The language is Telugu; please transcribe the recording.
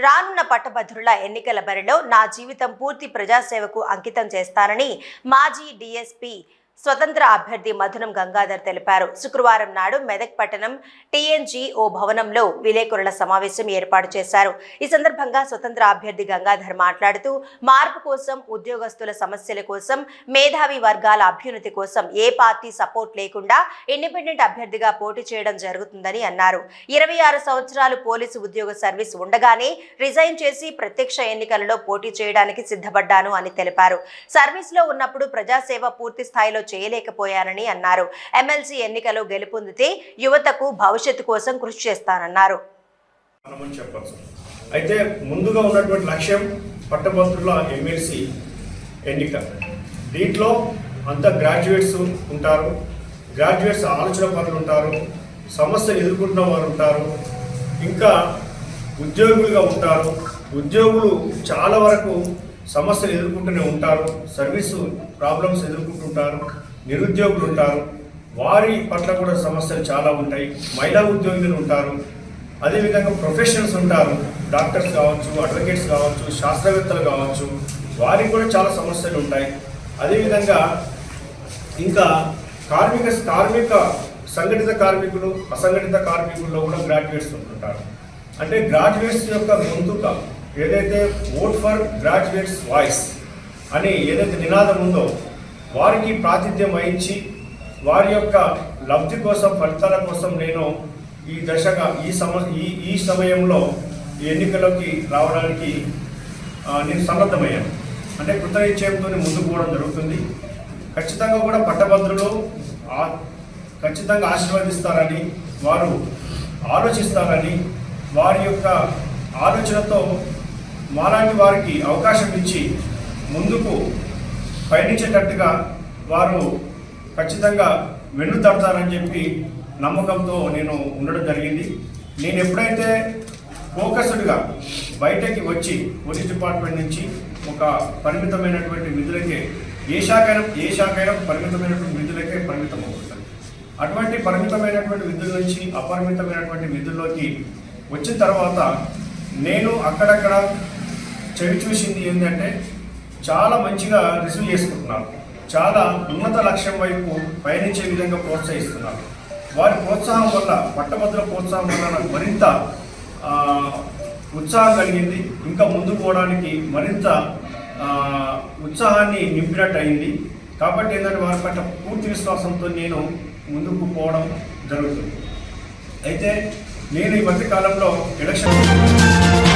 రానున్న పట్టభద్రుల ఎన్నికల బరిలో నా జీవితం పూర్తి ప్రజాసేవకు అంకితం చేస్తానని మాజీ డిఎస్పీ స్వతంత్ర అభ్యర్థి మధునం గంగాధర్ తెలిపారు. శుక్రవారం నాడు మెదక్ పట్టణం టీఎన్జీ ఓ భవనంలో విలేకరుల సమావేశం ఏర్పాటు చేశారు. ఈ సందర్భంగా స్వతంత్ర అభ్యర్థి గంగాధర్ మాట్లాడుతూ మార్పు కోసం ఉద్యోగస్తుల సమస్యల కోసం మేధావి వర్గాల అభ్యున్నతి కోసం ఏ పార్టీ సపోర్ట్ లేకుండా ఇండిపెండెంట్ అభ్యర్థిగా పోటీ చేయడం జరుగుతుందని అన్నారు. ఇరవై ఆరు సంవత్సరాలు పోలీసు ఉద్యోగ సర్వీస్ ఉండగానే రిజైన్ చేసి ప్రత్యక్ష ఎన్నికలలో పోటీ చేయడానికి సిద్ధపడ్డాను అని తెలిపారు. సర్వీస్లో ఉన్నప్పుడు ప్రజాసేవ పూర్తి స్థాయిలో చేయలేకపోయానని అన్నారు. ఎమ్మెల్సీ ఎన్నికలో గెలుపొందితే యువతకు భవిష్యత్తు కోసం కృషి చేస్తానన్నారు. అయితే ముందుగా ఉన్నటువంటి లక్ష్యం పట్టభద్రుల ఎమ్మెల్సీ ఎన్నిక. దీంట్లో అంత గ్రాడ్యుయేట్స్ ఉంటారు గ్రాడ్యుయేట్స్ ఆలోచన పనులు ఉంటారు సమస్యలు ఎదుర్కొంటున్న వారు ఉంటారు ఇంకా ఉద్యోగులుగా ఉంటారు. ఉద్యోగులు చాలా వరకు సమస్యలు ఎదుర్కొంటూనే ఉంటారు సర్వీసు ప్రాబ్లమ్స్ ఎదుర్కొంటుంటారు నిరుద్యోగులు ఉంటారు. వారి పట్ల కూడా సమస్యలు చాలా ఉంటాయి. మహిళా ఉద్యోగులు ఉంటారు. అదేవిధంగా ప్రొఫెషనల్స్ ఉంటారు. డాక్టర్స్ కావచ్చు అడ్వకేట్స్ కావచ్చు శాస్త్రవేత్తలు కావచ్చు. వారికి కూడా చాలా సమస్యలు ఉంటాయి. అదేవిధంగా ఇంకా కార్మిక కార్మిక సంఘటిత కార్మికులు అసంఘటిత కార్మికుల్లో కూడా గ్రాడ్యుయేట్స్ ఉంటుంటారు. అంటే గ్రాడ్యుయేట్స్ యొక్క గొంతుక ఏదైతే ఓట్ ఫర్ గ్రాడ్యుయేట్స్ వాయిస్ అని ఏదైతే నినాదం ఉందో వారికి ప్రాతిథ్యం వహించి వారి యొక్క లబ్ధి కోసం ఫలితాల కోసం నేను ఈ దశగా ఈ సమ ఈ ఈ సమయంలో ఈ రావడానికి నేను సన్నద్ధమయ్యాను. అంటే కృతనిశ్చయంతో ముందుకు పోవడం జరుగుతుంది. ఖచ్చితంగా కూడా పట్టభద్రులు ఆ- ఖచ్చితంగా ఆశీర్వదిస్తారని వారు ఆలోచిస్తారని వారి యొక్క ఆలోచనతో మాలాంటి వారికి అవకాశం ఇచ్చి ముందుకు పయనించేటట్టుగా వారు ఖచ్చితంగా వెన్ను తడతారని చెప్పి నమ్మకంతో నేను ఉండడం జరిగింది. నేను ఎప్పుడైతే ఫోకస్డ్గా బయటకి వచ్చి పోలీస్ డిపార్ట్మెంట్ నుంచి ఒక పరిమితమైనటువంటి విధులకే ఏ శాఖ ఏ శాఖ పరిమితమైనటువంటి విధులకే పరిమితం అవుతుంది. అటువంటి పరిమితమైనటువంటి విధుల నుంచి అపరిమితమైనటువంటి విధుల్లోకి వచ్చిన తర్వాత నేను అక్కడక్కడ చవి చూసింది ఏంటంటే చాలా మంచిగా రిసీవ్ చేసుకుంటున్నారు చాలా ఉన్నత లక్ష్యం వైపు పయనించే విధంగా ప్రోత్సహిస్తున్నారు వారి ప్రోత్సాహం వల్ల పట్టభద్రుల ప్రోత్సాహం వల్ల నాకు మరింత ఉత్సాహం కలిగింది. ఇంకా ముందు పోవడానికి మరింత ఉత్సాహాన్ని నింపినట్టు అయింది. కాబట్టి ఏంటంటే వారి పట్ల పూర్తి విశ్వాసంతో నేను ముందుకు పోవడం జరుగుతుంది. అయితే నేను ఈ మధ్య కాలంలో ఎలక్షన్